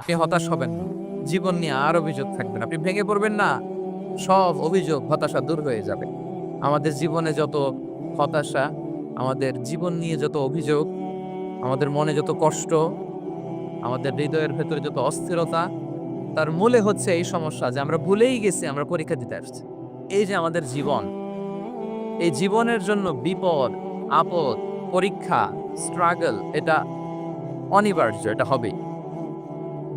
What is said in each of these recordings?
আপনি হতাশ হবেন না। জীবন নিয়ে আর অভিযোগ থাকবেন আপনি ভেঙে পড়বেন না। সব অভিযোগ, হতাশা দূর হয়ে যাবে। আমাদের জীবনে যত হতাশা, আমাদের জীবন নিয়ে যত অভিযোগ, আমাদের মনে যত কষ্ট, আমাদের হৃদয়ের ভেতরে যত অস্থিরতা, তার মূলে হচ্ছে এই সমস্যা যে আমরা ভুলেই গেছি, আমরা পরীক্ষা দিতে আসছি। এই যে আমাদের জীবন, এই জীবনের জন্য বিপদ, আপদ, পরীক্ষা স্ট্রাগল এটা অনিবার্য, এটা হবেই।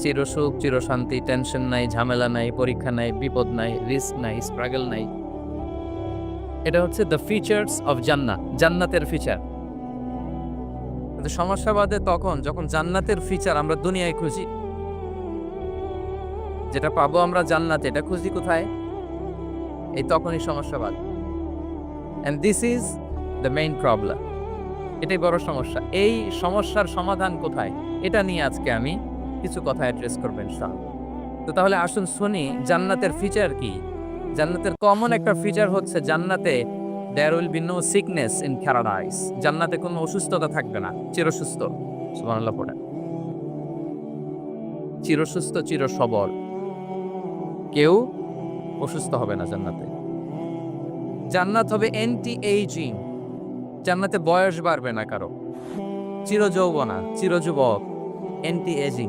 চির চিরশান্তি, টেনশন নাই, ঝামেলা নাই, পরীক্ষা নাই, বিপদ নাই, রিস্ক নাই, স্ট্রাগল নাই। এটা হচ্ছে দ্য ফিচার্স অফ জান্নাত, জান্নাতের ফিচার কিন্তু সমস্যা বাদে তখন যখন জান্নাতের ফিচার আমরা দুনিয়ায় খুঁজি, যেটা পাবো আমরা জান্নাতে, এটা খুঁজি কোথায়? এই তখনই সমস্যা বাদ and this is the main problem এটাই বড় সমস্যা। এই সমস্যার সমাধান কোথায়? এটা নিয়ে আজকে আমি কিছু কথা অ্যাড্রেস করবেন সব তো তাহলে আসুন শুনি, জান্নাতের ফিচার কি? জান্নাতের কমন একটা ফিচার হচ্ছে জান্নাতে there will be no sickness in paradise জান্নাতে কোনো অসুস্থতা থাকবে না, চিরসুস্থ। সুবহানাল্লাহ পড়েন। চিরসুস্থ চির সবল কেউ অসুস্থ হবে না জান্নাতে। জান্নাত হবে এন্টি এইজিং জান্নাতে বয়স বাড়বে না কারও। চিরযৌবনা, চিরযুবক। চির যুবক অ্যান্টি এজিং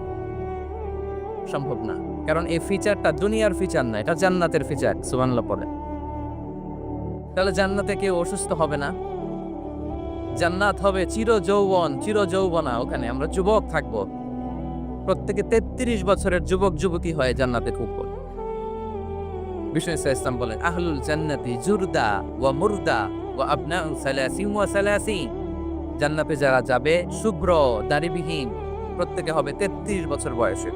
সম্ভব না। কারণ এই ফিচারটা দুনিয়ার ফিচার না, এটা জান্নাতের ফিচার সুবানলা পড়ে তাহলে জান্নাতে কেউ অসুস্থ হবে না? জান্নাত হবে চির যৌবন চির যৌবনা ওখানে। আমরা যুবক থাকব। প্রত্যেকে তেত্রিশ বছরের যুবক, যুবতী হয়ে জান্নাতে খুব বিষ্ণু ইসলাম বলেন, আহলুল জান্নাতি জুরদা ওয়া মুরদা ওয়া আবনা সালাসিন ওয়া সালাসিন। জান্নাতে যারা যাবে, শুভ্র দাড়িবিহীন প্রত্যেকে হবে তেত্রিশ বছর বয়সের।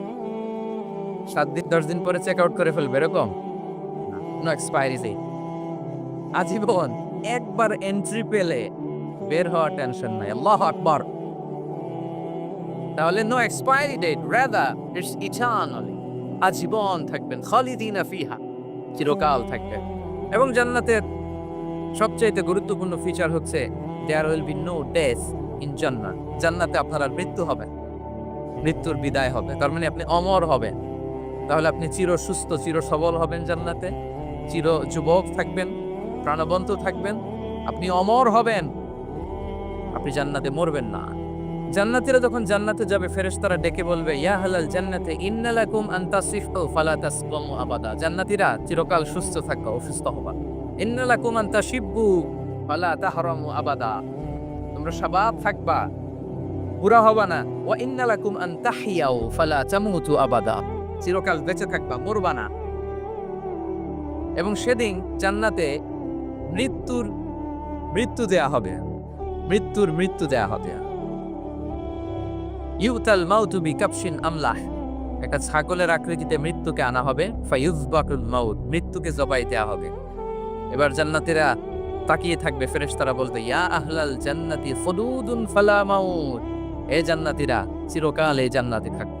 সাত দিন, দশ দিন পরে চেক আউট করে ফেলবে, এরকম? আজীবন একবার এন্ট্রি পেলে বের হওয়ার টেনশন নাই। আল্লাহ তাহলে no expiry date rather it's আজীবন থাকবেন, খালিদিনা ফিহা, চিরকাল থাকবেন। এবং জান্নাতের সবচাইতে গুরুত্বপূর্ণ ফিচার হচ্ছে there will be no death in জান্নাত জান্নাতে আপনার আর মৃত্যু হবে মৃত্যুর বিদায় হবে। তার মানে আপনি অমর হবেন। তাহলে আপনি চির সুস্থ, চির সবল হবেন জান্নাতে। চির যুবক থাকবেন, প্রাণবন্ত থাকবেন, আপনি অমর হবেন। আপনি জান্নাতে মরবেন না। জান্নাতীরা যখন জান্নাতে যাবে, ফেরেশতারা ডেকে বলবে, ইয়া হালাল জান্নাতে ইন্নালাকুম আন তাসিফু ফালা তাসকামু আবাদা। জান্নাতীরা চিরকাল সুস্থ থাকবা, অসুস্থ হবা। ইন্নালাকুম আন তাশিব্বু ফালা তাহরামু আবাদা। তোমরা শাবাব থাকবা, বুড়া হবা না। ওয়া ইন্নালাকুম আন তাহিয়াউ, ফালা তামুতু আবাদা। চিরকাল বেঁচে থাকবা মরবা না এবং সেদিন জান্নাতে মৃত্যুর মৃত্যু দেয়া হবে। মৃত্যুর মৃত্যু দেয়া হবে। ইউতাল মাউতু বি কাপশিন আমলাহ। একটা ছাগলের আকৃতিতে মৃত্যুকে আনা হবে ফায়ুজবাকুল মাউত, মৃত্যুকে জবাই দেয়া হবে। এবার জান্নাতীরা তাকিয়ে থাকবে, ফেরেশতারা বলবে, ইয়া আহলাল জান্নাতি খুলুদুন ফালা মাউত। এ জান্নাতীরা চিরকাল এই জান্নাতে থাকবে।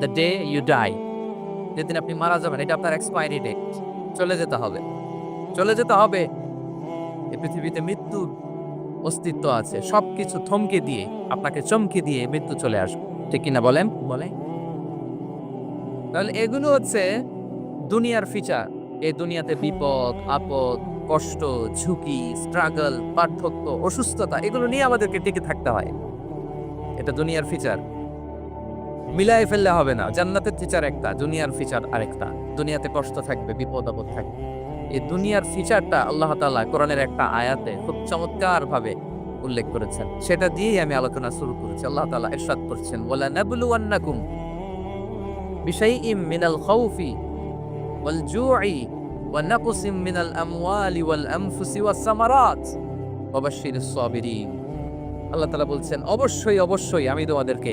দ্য ডে ইউ ডাই যেদিন আপনি মারা যাবেন, এটা আপনার এক্সপায়ারি ডেট চলে যেতে হবে। চলে যেতে হবে। এই পৃথিবীতে মৃত্যুর অস্তিত্ব আছে। সবকিছু থমকে দিয়ে, আপনাকে চমকে দিয়ে মৃত্যু চলে আসবে। ঠিক কিনা বলেন? বলে তাহলে এগুলো হচ্ছে দুনিয়ার ফিচার এই দুনিয়াতে বিপদ, আপদ, কষ্ট, ঝুঁকি স্ট্রাগল পার্থক্য, অসুস্থতা, এগুলো নিয়ে আমাদেরকে টিকে থাকতে হয়। এটা দুনিয়ার ফিচার মিলাই ফেললে হবে না। জান্নাতের ফিচার একটা, দুনিয়ার ফিচার আরেকটা। দুনিয়াতে কষ্ট থাকবে, বিপদ আপদ থাকবে। এই দুনিয়ার ফিচারটা আল্লাহ তাআলা কোরআনের একটা আয়াতে খুব চমৎকার ভাবে উল্লেখ করেছেন। সেটা দিয়েই আমি আলোচনা শুরু করেছি। আল্লাহ তাআলা ইরশাদ করছেন, ওয়ালা নাবলুওয়ান্নাকুম বিশাইইম মিনাল খাউফি ওয়াল জু'i ওয়া নাকসিম মিনাল আমওয়ালি ওয়াল আনফুসি ওয়াস সামারাত ওয়া বাশশিরিস সাবিরিন। আল্লাহ তাআলা বলছেন, অবশ্যই অবশ্যই আমি তোমাদেরকে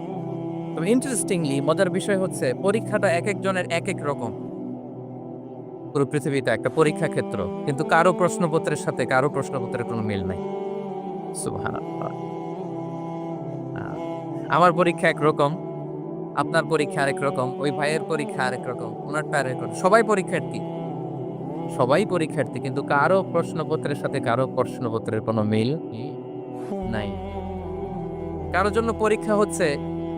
তবে ইন্টারেস্টিংলি মজার বিষয় হচ্ছে পরীক্ষাটা এক একজনের এক এক রকম। পুরো পৃথিবীতে একটা পরীক্ষা ক্ষেত্র, কিন্তু কারও প্রশ্নপত্রের সাথে কারও প্রশ্নপত্রের কোনো মিল নাই। আমার পরীক্ষা একরকম আপনার পরীক্ষা আরেক রকম, ওই ভাইয়ের পরীক্ষা আরেক রকম ওনারটা আরেক রকম, সবাই পরীক্ষার্থী সবাই পরীক্ষার্থী কিন্তু কারও প্রশ্নপত্রের সাথে কারও প্রশ্নপত্রের কোনো মিল নাই। কারোর জন্য পরীক্ষা হচ্ছে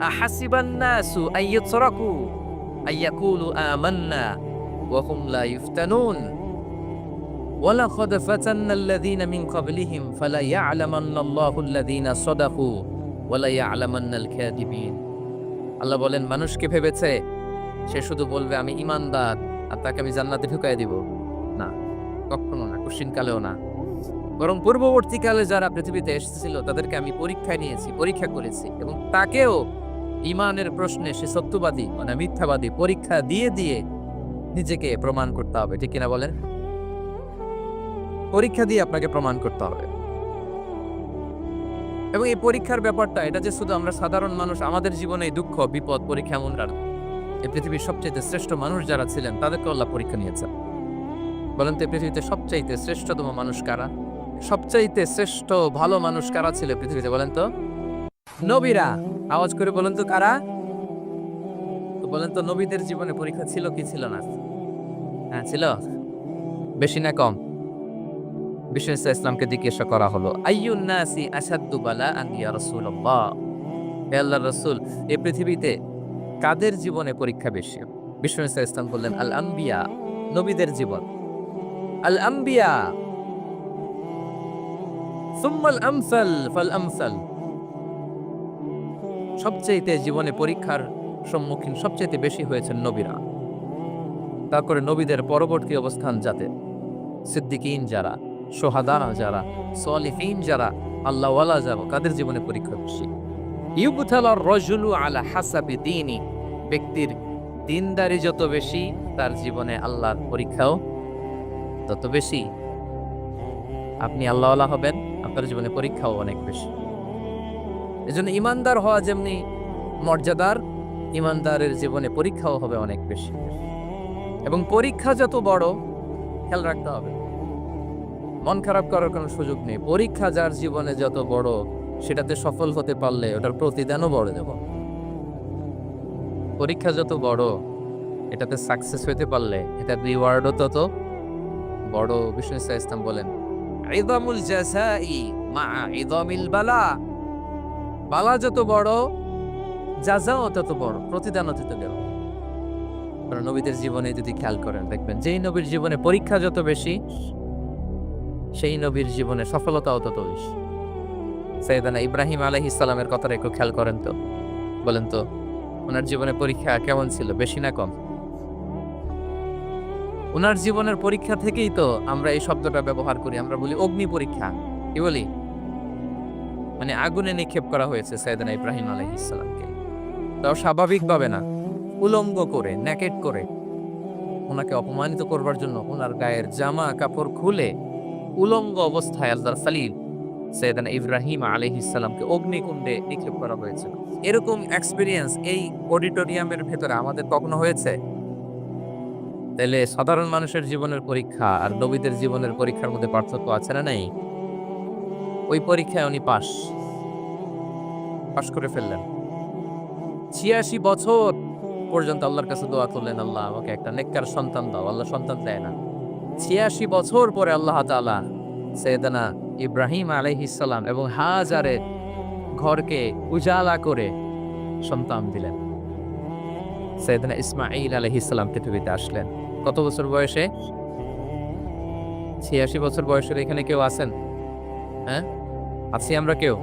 আহাসিবান নাসু আইয়াতরাকু আইয়াকুলু আমান্না ওয়া হুম লা ইফতানুন ولقد فتنا الذين من قبلهم فلا يعلمن الله الذين صدقوا ولا يعلمن الكاذبين আল্লাহ বলেন মানুষকে ভেবেছে সে শুধু বলবে আমি ইমানদার আর তাকে আমি জান্নাতে ঢুকাই দিব না কখনো না কুশিনকালেও না বরং পূর্ববর্তীকালে যারা পৃথিবীতে এসেছিল তাদেরকে আমি পরীক্ষায় নিয়েছি পরীক্ষা করেছি এবং তাকেও ইমানের প্রশ্নে সে সত্যবাদী মানে মিথ্যাবাদী পরীক্ষা দিয়ে দিয়ে নিজেকে প্রমাণ করতে হবে, ঠিক কিনা বলেন? পরীক্ষা দিয়ে আপনাকে প্রমাণ করতে হবে। এবং এই পরীক্ষার ব্যাপারটা, এটা যে শুধু আমরা সাধারণ মানুষ, আমাদের জীবনে দুঃখ, বিপদ, পরীক্ষা এমন না। এই পৃথিবীর সবচেয়ে শ্রেষ্ঠ মানুষ যারা ছিলেন, তাদেরকে আল্লাহ পরীক্ষা নিয়েছেন। বলেন তো পৃথিবীতে সবচাইতে শ্রেষ্ঠতম মানুষ কারা? সবচাইতে শ্রেষ্ঠ, ভালো মানুষ কারা ছিল পৃথিবীতে, বলেন তো? নবীরা। আওয়াজ করে বলেন তো কারা? তো বলেন তো নবীদের জীবনে পরীক্ষা ছিল কি ছিল না? হ্যাঁ ছিল। বেশি না কম। বিষ্ণু ইসলামকে জিজ্ঞাসা করা হলো, আইয়ুন নাসি আসাদ্দু বালা আন ইয়া হে আল্লাহর রাসূল এই পৃথিবীতে কাদের জীবনে পরীক্ষা বেশি? বিষ্ণু ইসলাম বললেন, আল আম্বিয়া, নবীদের জীবন। আল আম্বিয়া। সুম্মাল আমসাল, ফাল আমসাল। সবচেয়ে জীবনে পরীক্ষার সম্মুখীন সবচেয়ে বেশি হয়েছেন নবীরা। তারপরে নবীদের পরবর্তী অবস্থান যাতে। সিদ্দিকিন যারা সোহাদানা যারা, সলিহীন যারা, আল্লাহওয়ালা যারা, তাদের জীবনে পরীক্ষা বেশি। ইউবুথালার রজুলু আলা হাসাবি দিনই ব্যক্তির দিনদারি যত বেশি, তার জীবনে আল্লাহর পরীক্ষাও তত বেশি। আপনি আল্লাহওয়ালা হবেন, আপনার জীবনে পরীক্ষাও অনেক বেশি। এজন্য ইমানদার হওয়া যেমনি মর্যাদার, ইমানদারের জীবনে পরীক্ষাও হবে অনেক বেশি। এবং পরীক্ষা যত বড়, খেয়াল রাখতে হবে। মন খারাপ করার কোনো সুযোগ নেই। পরীক্ষা যার জীবনে যত বড়, সেটাতে সফল হতে পারলে ওটার প্রতিদানও বড় দেব। পরীক্ষা যত বড়, এটাতে সাকসেস হতে পারলে, এটার রিওয়ার্ডও তত বড়। বিষ্ণু ইসা ইসলাম বলেন, ইদামুল জাসাই মা ইদামিল বালা বালা যত বড় যাজাও তত বড়, প্রতিদান বড় কারণ নবীদের জীবনে যদি খেয়াল করেন, দেখবেন যেই নবীর জীবনে পরীক্ষা যত বেশি, সেই নবীর জীবনে সফলতাও তত বেশি। সৈয়দানা ইব্রাহিম আলহ ইসলামের কথাটা একটু খেয়াল করেন তো। বলেন তো, ওনার জীবনে পরীক্ষা কেমন ছিল, বেশি না কম? ওনার জীবনের পরীক্ষা থেকেই তো আমরা এই শব্দটা ব্যবহার করি, আমরা বলি অগ্নি পরীক্ষা। কি বলি? মানে আগুনে নিক্ষেপ করা হয়েছে সৈয়দানা ইব্রাহিম আলহ ইসলামকে তাও স্বাভাবিকভাবে না। উলঙ্গ করে ন্যাকেট করে ওনাকে অপমানিত করবার জন্য ওনার গায়ের জামা কাপড় খুলে উলঙ্গ অবস্থায় আল্লাহ সালিল সৈয়দান ইব্রাহিম আলহ ইসলামকে অগ্নিকুণ্ডে নিক্ষেপ করা হয়েছে। এরকম এক্সপিরিয়েন্স এই অডিটোরিয়ামের ভেতরে আমাদের কখনো হয়েছে? তাহলে সাধারণ মানুষের জীবনের পরীক্ষা আর নবীদের জীবনের পরীক্ষার মধ্যে পার্থক্য আছে না নাই? ওই পরীক্ষায় উনি পাস পাস করে ফেললেন। ছিয়াশি বছর পর্যন্ত আল্লাহর কাছে দোয়া করলেন, আল্লাহ, আমাকে একটা নেককার সন্তান দাও। আল্লাহ সন্তান দেয় না। ছিয়াশি বছর পরে আল্লাহ তাআলা সৈয়দানা ইব্রাহিম আলাইহিসাল্লাম এবং হাজারে ঘরকে উজালা করে সন্তান দিলেন। সৈয়দনা ইসমাইল আলাইহিসাল্লাম পৃথিবীতে আসলেন। কত বছর বয়সে? ছিয়াশি বছর বয়সের এখানে কেউ আছেন? হ্যাঁ? আছি আমরা কেউ?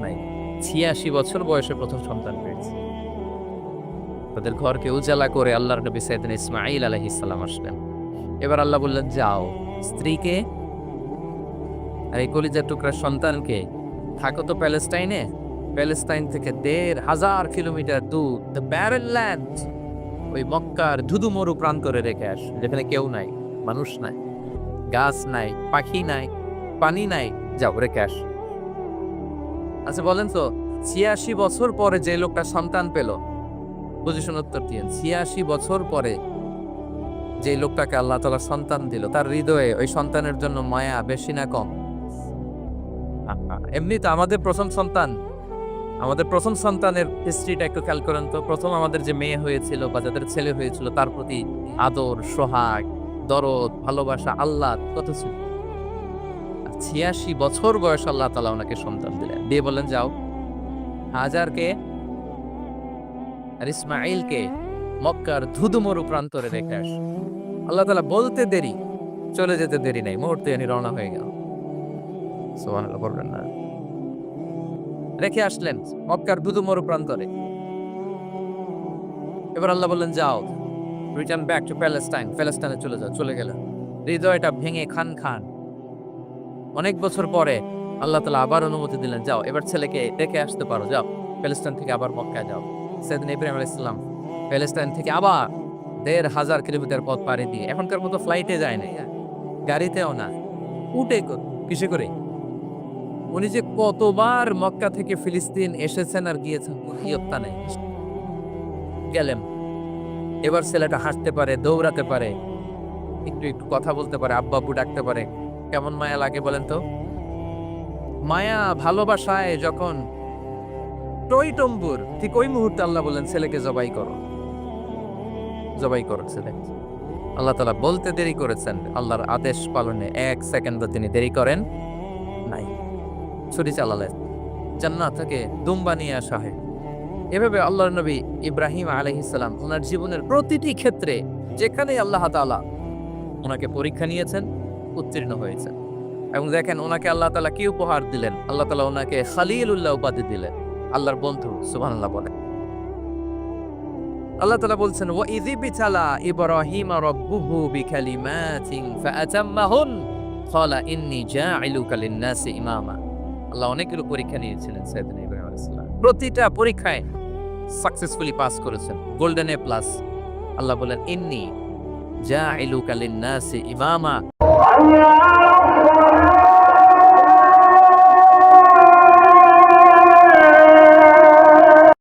নাই। ছিয়াশি বছর বয়সে প্রথম সন্তান পেয়েছি। তাদের ঘরকে উজালা করে আল্লাহর নবী সৈয়দিন ইসমাইল আলহ আলহিসাল্লাম আসলেন। এবার আল্লাহ বললেন, যাও, স্ত্রীকে আর এই কলিজার টুকরার সন্তানকে থাকো তো প্যালেস্টাইনে। প্যালেস্টাইন থেকে দেড় হাজার কিলোমিটার দূর, দ্য ব্যারেল ল্যান্ড, ওই মক্কার ধুধু মরু প্রাণ করে রেখে আস, যেখানে কেউ নাই, মানুষ নাই, গাছ নাই, পাখি নাই, পানি নাই যাও রেখে আস আচ্ছা বলেন তো, ছিয়াশি বছর পরে যে লোকটা সন্তান পেল পজিশন উত্তর দিয়েন, ছিয়াশি বছর পরে যে লোকটাকে আল্লাহ তালা সন্তান দিল, তার হৃদয়ে ওই সন্তানের জন্য মায়া বেশি না কম? এমনি তো আমাদের প্রথম সন্তান, আমাদের প্রথম সন্তানের হিস্ট্রিটা একটু খেয়াল করেন তো, প্রথম আমাদের যে মেয়ে হয়েছিল বা যাদের ছেলে হয়েছিল, তার প্রতি আদর, সোহাগ, দরদ, ভালোবাসা আল্লাহ কত ছিল? ছিয়াশি বছর বয়স আল্লাহ তালা ওনাকে সন্তান দিলেন। দিয়ে বললেন, যাও। হাজারকে আর ইসমাইলকে মক্কার ধুধুমরু প্রান্তরে রেখে আস। আল্লাহ তালা বলতে দেরি, চলে যেতে দেরি নাই। মুহূর্তে আমি রওনা হয়ে গেল। সুবহানাল্লাহ বলবেন না। রেখে আসলেন মক্কার ধুধুমরু প্রান্তরে। এবার আল্লাহ বললেন, যাও। রিটার্ন ব্যাক টু প্যালেস্টাইন প্যালেস্টাইনে চলে যাও, চলে গেল হৃদয়টা ভেঙে খান খান অনেক বছর পরে আল্লাহ তালা আবার অনুমতি দিলেন, যাও, এবার ছেলেকে দেখে আসতে পারো, যাও প্যালেস্টাইন থেকে আবার মক্কায় যাও। সেদিন ইব্রাহিম আলাইহিস সালাম প্যালেস্টাইন থেকে আবার দেড় হাজার কিলোমিটার পথ পাড়ি দিয়ে, এখনকার মতো ফ্লাইটে যায় না গাড়িতেও না, উঠে কিসে করে? উনি যে কতবার মক্কা থেকে ফিলিস্তিন এসেছেন আর গিয়েছেন ইয়ত্তা গেলেন, এবার ছেলেটা হাসতে পারে, দৌড়াতে পারে, একটু একটু কথা বলতে পারে আব্বা আব্বু ডাকতে পারে কেমন মায়া লাগে বলেন তো? মায়া ভালোবাসায় যখন টইটম্বুর ঠিক ওই মুহূর্তে আল্লাহ বলেন, ছেলেকে জবাই করো। জবাই করো ছেলে। আল্লাহ তালা বলতে দেরি করেছেন। আল্লাহর আদেশ পালনে এক সেকেন্ডও তিনি দেরি করেন নাই। ছুরি চালালেন। জান্নাত থেকে দুম্বা নিয়ে আসা হয়। এভাবে আল্লাহর নবী ইব্রাহিম আলহিসাল্লাম ওনার জীবনের প্রতিটি ক্ষেত্রে যেখানে আল্লাহ তাআলা ওনাকে পরীক্ষা নিয়েছেন উত্তীর্ণ হয়েছেন এবং দেখেন ওনাকে আল্লাহ তাআলা কি উপহার দিলেন? আল্লাহ তাআলা ওনাকে খালিলুল্লাহ উপাধি দিলেন। আল্লাহর বন্ধু, সুবহানাল্লাহ বলে। আল্লাহ তাআলা বলছেন বিতালা ইব্রাহিম লিন-নাসি ইমামা। আল্লাহ অনেকগুলো পরীক্ষা নিয়েছিলেন ইব্রাহিম প্রতিটা পরীক্ষায় সাকসেসফুলি পাস করেছেন। গোল্ডেন এ প্লাস আল্লাহ বলেন, ইন্নী জাইলুকা লিন-নাসি ইমামা। Allah